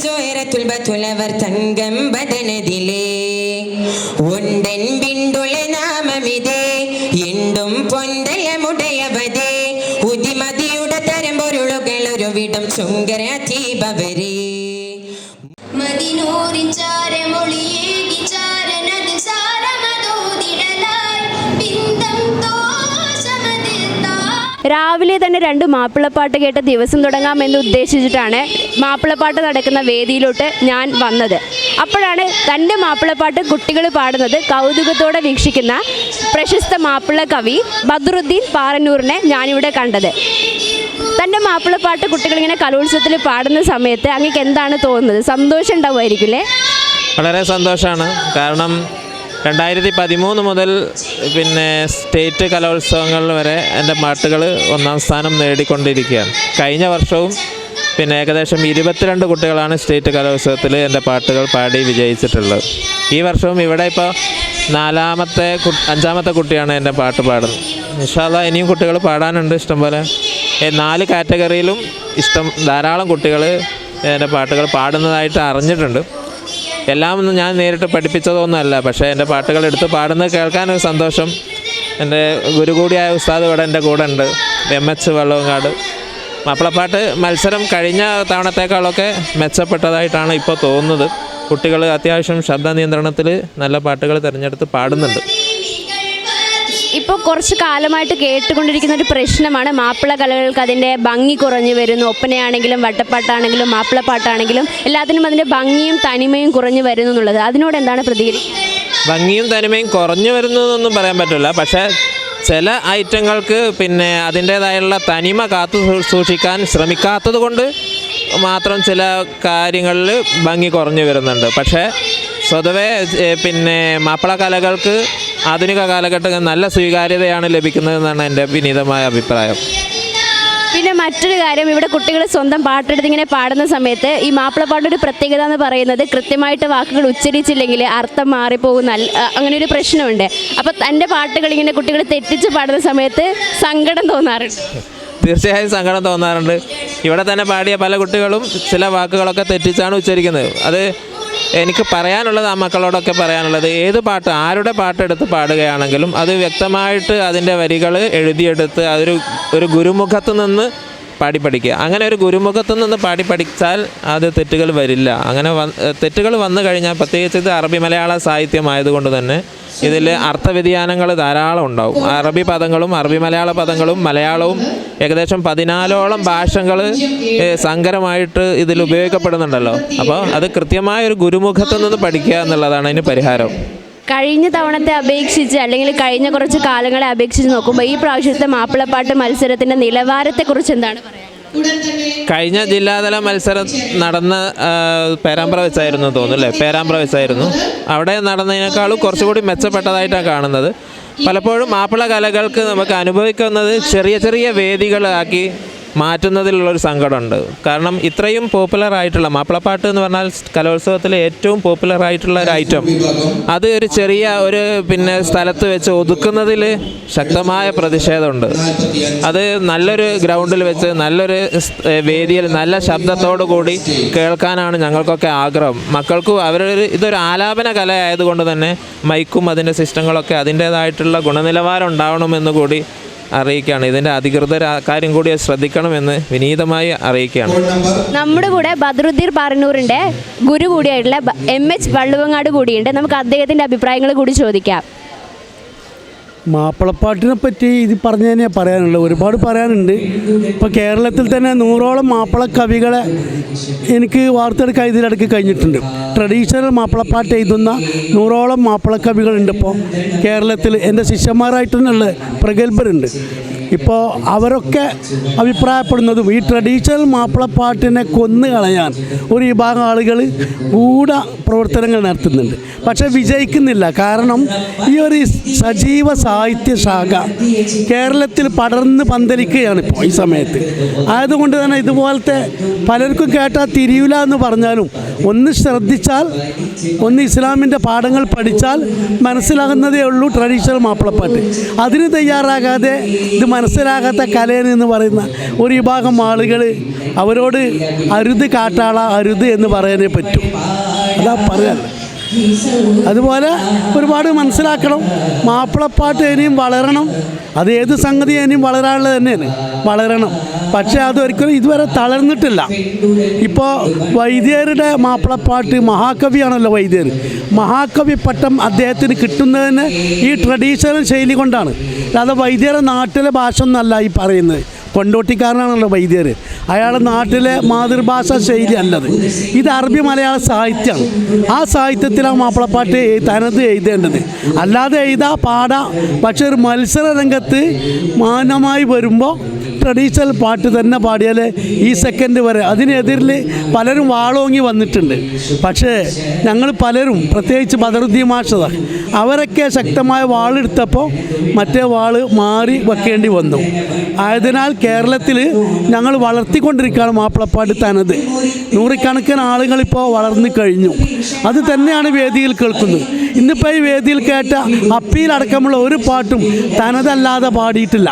തിരുമകൾ ജോയറത്തുൽ ബത്തുലവർ തങ്കം ബദനതിലെ ഉണ്ടൻ ബിണ്ടുള നാമമിതേ എണ്ടും പൊന്തലമുടയവതേ ഉദിമതിയുടെ തരം പൊരുളുകൾ ഒരു വിടം ചുങ്കര തീപവരേ മതിനൂറിൻ രാവിലെ തന്നെ രണ്ട് മാപ്പിളപ്പാട്ട് കേട്ട് ദിവസം തുടങ്ങാമെന്ന് ഉദ്ദേശിച്ചിട്ടാണ് മാപ്പിളപ്പാട്ട് നടക്കുന്ന വേദിയിലോട്ട് ഞാൻ വന്നത്. അപ്പോഴാണ് തന്റെ മാപ്പിളപ്പാട്ട് കുട്ടികൾ പാടുന്നത് കൗതുകത്തോടെ വീക്ഷിക്കുന്ന പ്രശസ്ത മാപ്പിള കവി ബദറുദ്ദീൻ പാറന്നൂറിനെ ഞാനിവിടെ കണ്ടത്. തന്റെ മാപ്പിളപ്പാട്ട് കുട്ടികളിങ്ങനെ കലോത്സവത്തിൽ പാടുന്ന സമയത്ത് അങ്ങക്ക് എന്താണ് തോന്നുന്നത്? സന്തോഷം ഉണ്ടാവുമായിരിക്കില്ലേ വളരെ സന്തോഷമാണ്. കാരണം രണ്ടായിരത്തി പതിമൂന്ന് മുതൽ പിന്നെ സ്റ്റേറ്റ് കലോത്സവങ്ങളിൽ വരെ എന്റെ പാട്ടുകൾ ഒന്നാം സ്ഥാനം നേടിക്കൊണ്ടിരിക്കുകയാണ്. കഴിഞ്ഞ വർഷവും പിന്നെ ഏകദേശം ഇരുപത്തിരണ്ട് കുട്ടികളാണ് സ്റ്റേറ്റ് കലോത്സവത്തിൽ എന്റെ പാട്ടുകൾ പാടി വിജയിച്ചിട്ടുള്ളത്. ഈ വർഷവും ഇവിടെ ഇപ്പോൾ നാലാമത്തെ അഞ്ചാമത്തെ കുട്ടിയാണ് എന്റെ പാട്ട് പാടുന്നത്. നിഷാദ ഇനിയും കുട്ടികൾ പാടാനുണ്ട് ഇഷ്ടംപോലെ. നാല് കാറ്റഗറിയിലും ഇഷ്ടം ധാരാളം കുട്ടികൾ എന്റെ പാട്ടുകൾ പാടുന്നതായിട്ട് അറിഞ്ഞിട്ടുണ്ട്. എല്ലാം ഒന്നും ഞാൻ നേരിട്ട് പഠിപ്പിച്ചതൊന്നുമല്ല. പക്ഷേ എന്റെ പാട്ടുകൾ എടുത്ത് പാടുന്നത് കേൾക്കാനൊരു സന്തോഷം. എന്റെ ഗുരു കൂടിയായ ഉസ്താദ് ഇവിടെ എന്റെ കൂടെ ഉണ്ട്. M H Vallavangad. മാപ്പിളപ്പാട്ട് മത്സരം കഴിഞ്ഞ തവണത്തേക്കാളൊക്കെ മെച്ചപ്പെട്ടതായിട്ടാണ് ഇപ്പോൾ തോന്നുന്നത്. കുട്ടികൾ അത്യാവശ്യം ശബ്ദ നിയന്ത്രണത്തിൽ നല്ല പാട്ടുകൾ തിരഞ്ഞെടുത്ത് പാടുന്നുണ്ട്. ഇപ്പോൾ കുറച്ച് കാലമായിട്ട് കേട്ടുകൊണ്ടിരിക്കുന്ന ഒരു പ്രശ്നമാണ് മാപ്പിള കലകൾക്ക് അതിന്റെ ഭംഗി കുറഞ്ഞു വരുന്നു. ഒപ്പനയാണെങ്കിലും വട്ടപ്പാട്ടാണെങ്കിലും മാപ്പിളപ്പാട്ടാണെങ്കിലും എല്ലാത്തിനും അതിന്റെ ഭംഗിയും തനിമയും കുറഞ്ഞു വരുന്നു എന്നുള്ളത്. അതിനോട് എന്താണ് പ്രതികരിക്കുന്നത്? ഭംഗിയും തനിമയും കുറഞ്ഞു വരുന്നു എന്നൊന്നും പറയാൻ പറ്റില്ല. പക്ഷേ ചില ഐറ്റങ്ങൾക്ക് പിന്നെ അതിന്റേതായുള്ള തനിമ കാത്തു സൂക്ഷിക്കാൻ ശ്രമിക്കാത്തത് കൊണ്ട് മാത്രം ചില കാര്യങ്ങളിൽ ഭംഗി കുറഞ്ഞു വരുന്നുണ്ട്. പക്ഷേ സ്വതവേ പിന്നെ മാപ്പിള കലകൾക്ക് ആധുനിക കാലഘട്ടത്തിൽ നല്ല സ്വീകാര്യതയാണ് ലഭിക്കുന്നതെന്നാണ് എന്റെ വിനീതമായ അഭിപ്രായം. പിന്നെ മറ്റൊരു കാര്യം ഇവിടെ കുട്ടികൾ സ്വന്തം പാട്ടെടുത്ത് ഇങ്ങനെ പാടുന്ന സമയത്ത് ഈ മാപ്പിളപ്പാട്ടൊരു പ്രത്യേകത എന്ന് പറയുന്നത് കൃത്യമായിട്ട് വാക്കുകൾ ഉച്ചരിച്ചില്ലെങ്കിൽ അർത്ഥം മാറിപ്പോകുന്ന നല്ല അങ്ങനെ ഒരു പ്രശ്നമുണ്ട്. അപ്പോൾ തന്റെ പാട്ടുകൾ ഇങ്ങനെ കുട്ടികൾ തെറ്റിച്ച് പാടുന്ന സമയത്ത് സങ്കടം തോന്നാറുണ്ട്. തീർച്ചയായും സങ്കടം തോന്നാറുണ്ട്. ഇവിടെ തന്നെ പാടിയ പല കുട്ടികളും ചില വാക്കുകളൊക്കെ തെറ്റിച്ചാണ് ഉച്ചരിക്കുന്നത്. അത് എനിക്ക് പറയാനുള്ളത് ആ മക്കളോടൊക്കെ പറയാനുള്ളത്. ഏത് പാട്ട് ആരുടെ പാട്ടെടുത്ത് പാടുകയാണെങ്കിലും അത് വ്യക്തമായിട്ട് അതിന്റെ വരികൾ എഴുതിയെടുത്ത് അതൊരു ഒരു ഗുരുമുഖത്ത് നിന്ന് പാടി പഠിക്കുക. അങ്ങനെ ഒരു ഗുരുമുഖത്ത് നിന്ന് പാടി പഠിച്ചാൽ അത് തെറ്റുകൾ വരില്ല. അങ്ങനെ തെറ്റുകൾ വന്നു കഴിഞ്ഞാൽ പ്രത്യേകിച്ച് ഇത് അറബി മലയാള സാഹിത്യമായതുകൊണ്ട് തന്നെ ഇതിൽ അർത്ഥവ്യതിയാനങ്ങൾ ധാരാളം ഉണ്ടാവും. അറബി പദങ്ങളും അറബി മലയാള പദങ്ങളും മലയാളവും ഏകദേശം പതിനാലോളം ഭാഷകൾ സങ്കരമായിട്ട് ഇതിൽ ഉപയോഗിക്കപ്പെടുന്നുണ്ടല്ലോ. അപ്പോൾ അത് കൃത്യമായ ഒരു ഗുരുമുഖത്ത് നിന്ന് പഠിക്കുക എന്നുള്ളതാണ് അതിന് പരിഹാരം. കഴിഞ്ഞ തവണത്തെ അപേക്ഷിച്ച് അല്ലെങ്കിൽ കഴിഞ്ഞ കുറച്ച് കാലങ്ങളെ അപേക്ഷിച്ച് നോക്കുമ്പോൾ ഈ പ്രാവശ്യത്തെ മാപ്പിളപ്പാട്ട് മത്സരത്തിന്റെ നിലവാരത്തെക്കുറിച്ച് എന്താണ് പറയുന്നത് കഴിഞ്ഞ ജില്ലാതല മത്സരം നടന്ന പേരാമ്പ്ര വെച്ചായിരുന്നു തോന്നുന്നു അല്ലേ? പേരാമ്പ്ര വെച്ചായിരുന്നു. അവിടെ നടന്നതിനേക്കാളും കുറച്ചുകൂടി മെച്ചപ്പെട്ടതായിട്ടാണ് കാണുന്നത്. പലപ്പോഴും മാപ്പിള കലകൾക്ക് നമുക്ക് അനുഭവിക്കുന്നത് ചെറിയ ചെറിയ വേദികളാക്കി മാറ്റുന്നതിലുള്ളൊരു സങ്കടമുണ്ട്. കാരണം ഇത്രയും പോപ്പുലർ ആയിട്ടുള്ള മാപ്പിളപ്പാട്ട് എന്ന് പറഞ്ഞാൽ കലോത്സവത്തിലെ ഏറ്റവും പോപ്പുലർ ആയിട്ടുള്ള ഒരു ഐറ്റം അത് ഒരു ചെറിയ ഒരു പിന്നെ സ്ഥലത്ത് വെച്ച് ഒതുക്കുന്നതിൽ ശക്തമായ പ്രതിഷേധമുണ്ട്. അത് നല്ലൊരു ഗ്രൗണ്ടിൽ വെച്ച് നല്ലൊരു വേദിയിൽ നല്ല ശബ്ദത്തോടു കൂടി കേൾക്കാനാണ് ഞങ്ങൾക്കൊക്കെ ആഗ്രഹം. മക്കൾക്കും അവരൊരു ഇതൊരു ആലാപന കല ആയതുകൊണ്ട് തന്നെ മൈക്കും അതിന്റെ സിസ്റ്റങ്ങളൊക്കെ അതിന്റേതായിട്ടുള്ള ഗുണനിലവാരം ഉണ്ടാവണമെന്ന് കൂടി അറിയിക്കുകയാണ്. ഇതിന്റെ അധികൃതർ കാര്യം കൂടി ശ്രദ്ധിക്കണമെന്ന് വിനീതമായി അറിയിക്കുകയാണ്. നമ്മുടെ കൂടെ ബദ്രുദ്ദീർ പാറന്നൂറിന്റെ ഗുരു കൂടിയായിട്ടുള്ള എം എച്ച് വള്ളുവങ്ങാട് കൂടിയുണ്ട്. നമുക്ക് അദ്ദേഹത്തിന്റെ അഭിപ്രായങ്ങൾ കൂടി ചോദിക്കാം. മാപ്പിളപ്പാട്ടിനെ പറ്റി ഇത് പറഞ്ഞു തന്നെ പറയാനുള്ളത് ഒരുപാട് പറയാനുണ്ട്. ഇപ്പോൾ കേരളത്തിൽ തന്നെ നൂറോളം മാപ്പിള കവികളെ എനിക്ക് വാർത്തെടുക്കാൻ ഇതിലിടയ്ക്ക് കഴിഞ്ഞിട്ടുണ്ട്. ട്രഡീഷണൽ മാപ്പിളപ്പാട്ട് എഴുതുന്ന നൂറോളം മാപ്പിള കവികളുണ്ട് ഇപ്പോൾ കേരളത്തിൽ. എന്റെ ശിഷ്യന്മാരായിട്ടുള്ള പ്രഗത്ഭരുണ്ട്. ഇപ്പോൾ അവരൊക്കെ അഭിപ്രായപ്പെടുന്നതും ഈ ട്രഡീഷണൽ മാപ്പിളപ്പാട്ടിനെ കൊന്നു കളയാൻ ഒരു വിഭാഗം ആളുകൾ ഗൂഢ പ്രവർത്തനങ്ങൾ നടത്തുന്നുണ്ട്. പക്ഷെ വിജയിക്കുന്നില്ല. കാരണം ഈ ഒരു സജീവ സാഹിത്യ ശാഖ കേരളത്തിൽ പടർന്ന് പന്തലിക്കുകയാണ് ഇപ്പോൾ ഈ സമയത്ത്. ആയതുകൊണ്ട് തന്നെ ഇതുപോലത്തെ പലർക്കും കേട്ടാൽ തിരിയില്ല എന്ന് പറഞ്ഞാലും ഒന്ന് ശ്രദ്ധിച്ചാൽ ഒന്ന് ഇസ്ലാമിന്റെ പാഠങ്ങൾ പഠിച്ചാൽ മനസ്സിലാകുന്നതേ ഉള്ളൂ ട്രഡീഷണൽ മാപ്പിളപ്പാട്ട്. അതിന് തയ്യാറാകാതെ ഇത് മനസ്സിലാകാത്ത കലയൻ എന്ന് പറയുന്ന ഒരു വിഭാഗം ആളുകൾ അവരോട് അരുത് കാട്ടാള അരുത് എന്ന് പറയാനേ പറ്റും. അതാ പറയാൻ അതുപോലെ ഒരുപാട് മനസ്സിലാക്കണം. മാപ്പിളപ്പാട്ട് ഇനിയും വളരണം. അത് ഏത് സംഗതി ഇനിയും വളരാനുള്ളത് തന്നെയാണ്. വളരണം. പക്ഷേ അതൊരിക്കലും ഇതുവരെ തളർന്നിട്ടില്ല. ഇപ്പോൾ വൈദ്യരുടെ മാപ്പിളപ്പാട്ട് മഹാകവിയാണല്ലോ വൈദ്യർ. മഹാകവി പട്ടം അദ്ദേഹത്തിന് കിട്ടുന്നതിന് ഈ ട്രഡീഷണൽ ശൈലി കൊണ്ടാണ്. അല്ലാതെ വൈദ്യരുടെ നാട്ടിലെ ഭാഷ ഒന്നല്ല ഈ പറയുന്നത്. കൊണ്ടോട്ടിക്കാരനാണല്ലോ വൈദ്യർ അയാളുടെ നാട്ടിലെ മാതൃഭാഷ ശൈലി അല്ലത് ഇത് അറബി മലയാള സാഹിത്യമാണ് ആ സാഹിത്യത്തിലാണ് മാപ്പിളപ്പാട്ട് തനത് എഴുതേണ്ടത്. അല്ലാതെ എഴുതാ പാടാ. പക്ഷെ ഒരു മത്സര രംഗത്ത് മാനമായി വരുമ്പോൾ ട്രഡീഷണൽ പാട്ട് തന്നെ പാടിയാൽ ഈ സെക്കൻഡ് വരെ. അതിനെതിരിൽ പലരും വാളോങ്ങി വന്നിട്ടുണ്ട്. പക്ഷേ ഞങ്ങൾ പലരും പ്രത്യേകിച്ച് ബദറുദ്ദീൻ മാഷത അവരൊക്കെ ശക്തമായ വാളെടുത്തപ്പോൾ മറ്റേ വാൾ മാറി വെക്കേണ്ടി വന്നു. ആയതിനാൽ കേരളത്തിൽ ഞങ്ങൾ വളർത്തിക്കൊണ്ടിരിക്കുകയാണ് മാപ്പിളപ്പാട്ട് തനത്. നൂറുകണക്കിന് ആളുകൾ ഇപ്പോൾ വളർന്നു കഴിഞ്ഞു. അത് തന്നെയാണ് വേദിയിൽ കേൾക്കുന്നത്. ഇന്നിപ്പോൾ ഈ വേദിയിൽ കേട്ട അപ്പീൽ അടക്കമുള്ള ഒരു പാട്ടും തനതല്ലാതെ പാടിയിട്ടില്ല.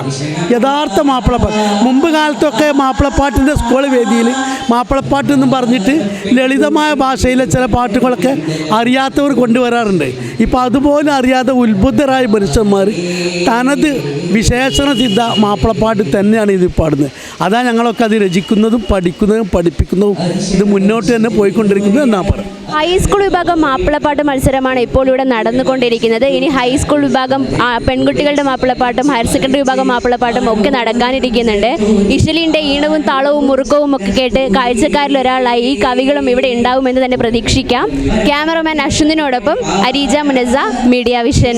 യഥാർത്ഥ മാപ്പിളപ്പാട്ട്. മുമ്പ് കാലത്തൊക്കെ മാപ്പിളപ്പാട്ടിന്റെ സ്കൂൾ വേദിയിൽ മാപ്പിളപ്പാട്ട് എന്നും പറഞ്ഞിട്ട് ലളിതമായ ഭാഷയിലെ ചില പാട്ടുകളൊക്കെ അറിയാത്തവർ കൊണ്ടുവരാറുണ്ട്. ഇപ്പോൾ അതുപോലെ അറിയാതെ ഉത്ബുദ്ധരായ മനുഷ്യന്മാർ തനത് വിശേഷണ സിദ്ധ മാപ്പിളപ്പാട്ട് തന്നെയാണ് ഇത് പാടുന്നത്. അതാണ് ഞങ്ങളൊക്കെ അത് രചിക്കുന്നതും പഠിക്കുന്നതും പഠിപ്പിക്കുന്നതും ഇത് മുന്നോട്ട് തന്നെ പോയിക്കൊണ്ടിരിക്കുന്നത് എന്നാണ് പറയുന്നത്. ഹൈസ്കൂൾ വിഭാഗം മാപ്പിളപ്പാട്ട് മത്സരമാണ് ഇപ്പോൾ ഇവിടെ നടന്നുകൊണ്ടിരിക്കുന്നത്. ഇനി ഹൈസ്കൂൾ വിഭാഗം പെൺകുട്ടികളുടെ മാപ്പിളപ്പാട്ടും ഹയർ സെക്കൻഡറി വിഭാഗം മാപ്പിളപ്പാട്ടും ഒക്കെ നടക്കാനിരിക്കുന്നുണ്ട്. ഇഷലിന്റെ ഈണവും താളവും മുറുക്കവും ഒക്കെ കേട്ട് കാഴ്ചക്കാരിൽ ഒരാളായി ഈ കവികളും ഇവിടെ ഉണ്ടാവുമെന്ന് തന്നെ പ്രതീക്ഷിക്കാം. ക്യാമറമാൻ അശ്വിനോടൊപ്പം അരീജ മുനസ മീഡിയ വിഷൻ.